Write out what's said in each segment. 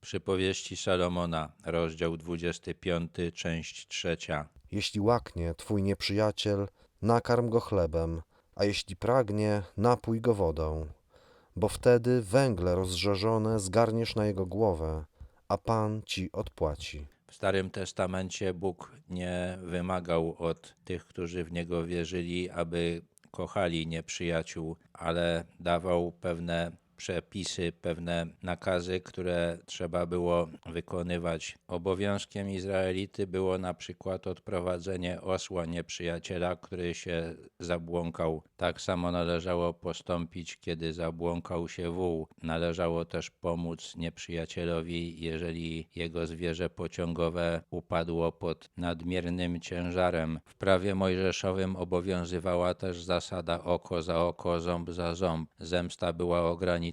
Przypowieści Salomona, rozdział 25, część trzecia. Jeśli łaknie twój nieprzyjaciel, nakarm go chlebem, a jeśli pragnie, napój go wodą. Bo wtedy węgle rozżarzone zgarniesz na jego głowę, a Pan ci odpłaci. W Starym Testamencie Bóg nie wymagał od tych, którzy w Niego wierzyli, aby kochali nieprzyjaciół, ale dawał pewne przepisy, pewne nakazy, które trzeba było wykonywać. Obowiązkiem Izraelity było na przykład odprowadzenie osła nieprzyjaciela, który się zabłąkał. Tak samo należało postąpić, kiedy zabłąkał się wół. Należało też pomóc nieprzyjacielowi, jeżeli jego zwierzę pociągowe upadło pod nadmiernym ciężarem. W prawie mojżeszowym obowiązywała też zasada oko za oko, ząb za ząb. Zemsta była ograniczona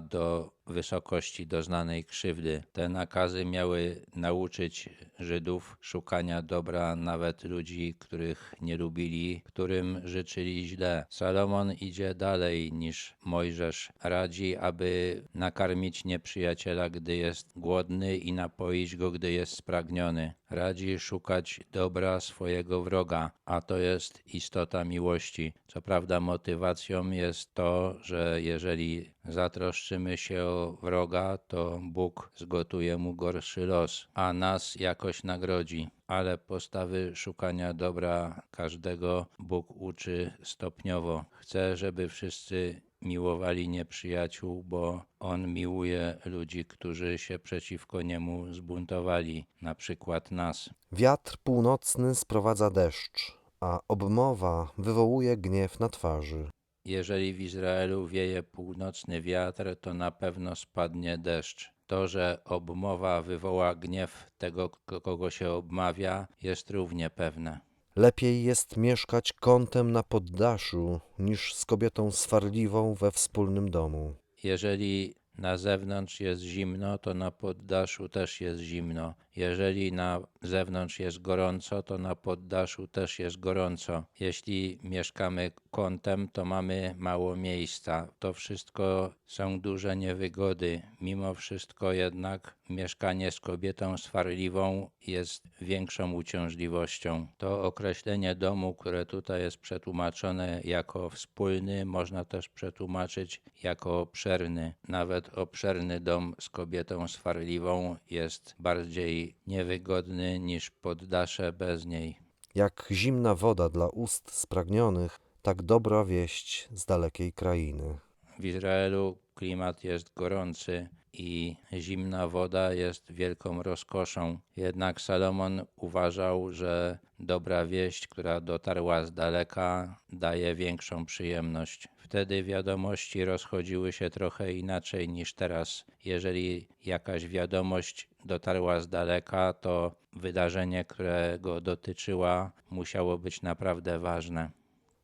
do wysokości doznanej krzywdy. Te nakazy miały nauczyć Żydów szukania dobra nawet ludzi, których nie lubili, którym życzyli źle. Salomon idzie dalej niż Mojżesz. Radzi, aby nakarmić nieprzyjaciela, gdy jest głodny i napoić go, gdy jest spragniony. Radzi szukać dobra swojego wroga, a to jest istota miłości. Co prawda motywacją jest to, że jeżeli zatroszczymy się o wroga, to Bóg zgotuje mu gorszy los, a nas jakoś nagrodzi. Ale postawy szukania dobra każdego Bóg uczy stopniowo. Chce, żeby wszyscy miłowali nieprzyjaciół, bo On miłuje ludzi, którzy się przeciwko Niemu zbuntowali, na przykład nas. Wiatr północny sprowadza deszcz, a obmowa wywołuje gniew na twarzy. Jeżeli w Izraelu wieje północny wiatr, to na pewno spadnie deszcz. To, że obmowa wywoła gniew tego, kogo się obmawia, jest równie pewne. Lepiej jest mieszkać kątem na poddaszu, niż z kobietą swarliwą we wspólnym domu. Jeżeli na zewnątrz jest zimno, to na poddaszu też jest zimno. Jeżeli na zewnątrz jest gorąco, to na poddaszu też jest gorąco. Jeśli mieszkamy kątem, to mamy mało miejsca. To wszystko są duże niewygody. Mimo wszystko jednak mieszkanie z kobietą swarliwą jest większą uciążliwością. To określenie domu, które tutaj jest przetłumaczone jako wspólny, można też przetłumaczyć jako obszerny. Nawet obszerny dom z kobietą swarliwą jest bardziej niewygodny niż poddasze bez niej. Jak zimna woda dla ust spragnionych, tak dobra wieść z dalekiej krainy. W Izraelu klimat jest gorący i zimna woda jest wielką rozkoszą. Jednak Salomon uważał, że dobra wieść, która dotarła z daleka, daje większą przyjemność. Wtedy wiadomości rozchodziły się trochę inaczej niż teraz. Jeżeli jakaś wiadomość dotarła z daleka, to wydarzenie, którego dotyczyła, musiało być naprawdę ważne.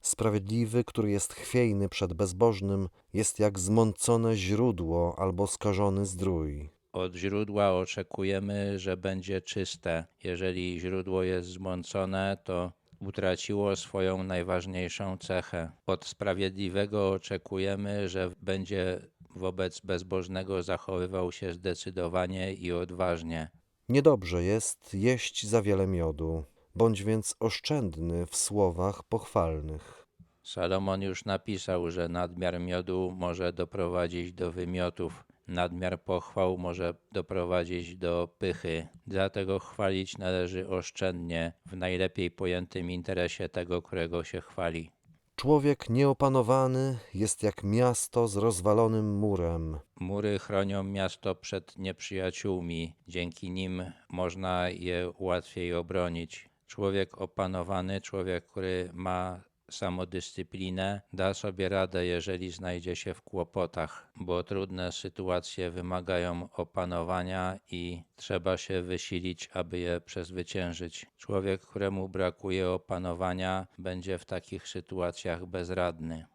Sprawiedliwy, który jest chwiejny przed bezbożnym, jest jak zmącone źródło albo skażony zdrój. Od źródła oczekujemy, że będzie czyste. Jeżeli źródło jest zmącone, to utraciło swoją najważniejszą cechę. Od sprawiedliwego oczekujemy, że będzie wobec bezbożnego zachowywał się zdecydowanie i odważnie. Niedobrze jest jeść za wiele miodu, bądź więc oszczędny w słowach pochwalnych. Salomon już napisał, że nadmiar miodu może doprowadzić do wymiotów. Nadmiar pochwał może doprowadzić do pychy. Dlatego chwalić należy oszczędnie, w najlepiej pojętym interesie tego, którego się chwali. Człowiek nieopanowany jest jak miasto z rozwalonym murem. Mury chronią miasto przed nieprzyjaciółmi, dzięki nim można je łatwiej obronić. Człowiek opanowany, człowiek, który ma samodyscyplinę, da sobie radę, jeżeli znajdzie się w kłopotach, bo trudne sytuacje wymagają opanowania i trzeba się wysilić, aby je przezwyciężyć. Człowiek, któremu brakuje opanowania, będzie w takich sytuacjach bezradny.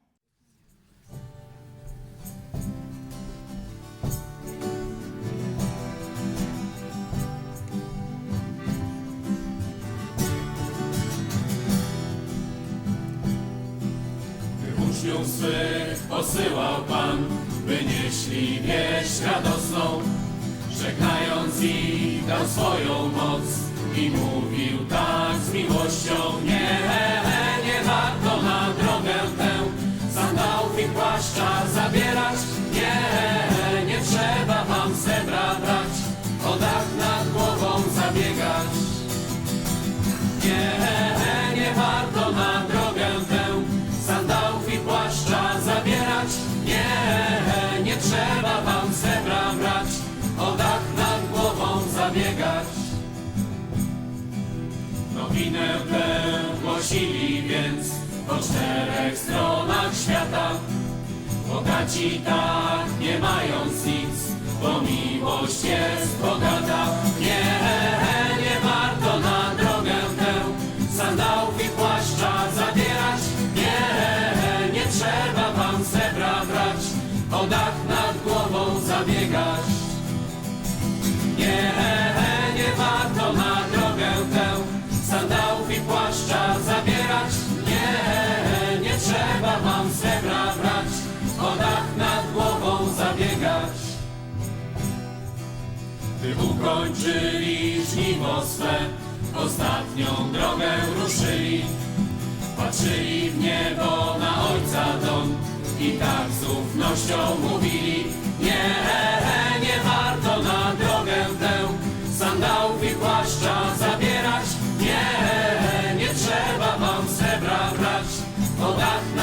Uczniów swych posyłał Pan, by nieśli wieść radosną, żegnając racji dał swoją moc i mówił tak z miłością. Nie, nie warto na drogę tę sandałów i płaszcza zabierać. Nie, nie trzeba wam srebra brać, o dach nad głową zabiegać. Nie zabiegać. Nowinę tę głosili więc po czterech stronach świata. Bogaci tak nie mając nic, bo miłość jest bogata. Nie, nie warto na drogę tę sandałów i płaszcza zabierać. Nie, nie trzeba wam srebra brać, o dach nad głową zabiegać. by ukończyli żniwo swe, ostatnią drogę ruszyli. Patrzyli w niebo na Ojca dom i tak z ufnością mówili, nie, nie warto na drogę tę sandałów i płaszcza zabierać, nie, nie trzeba wam srebra brać, podatne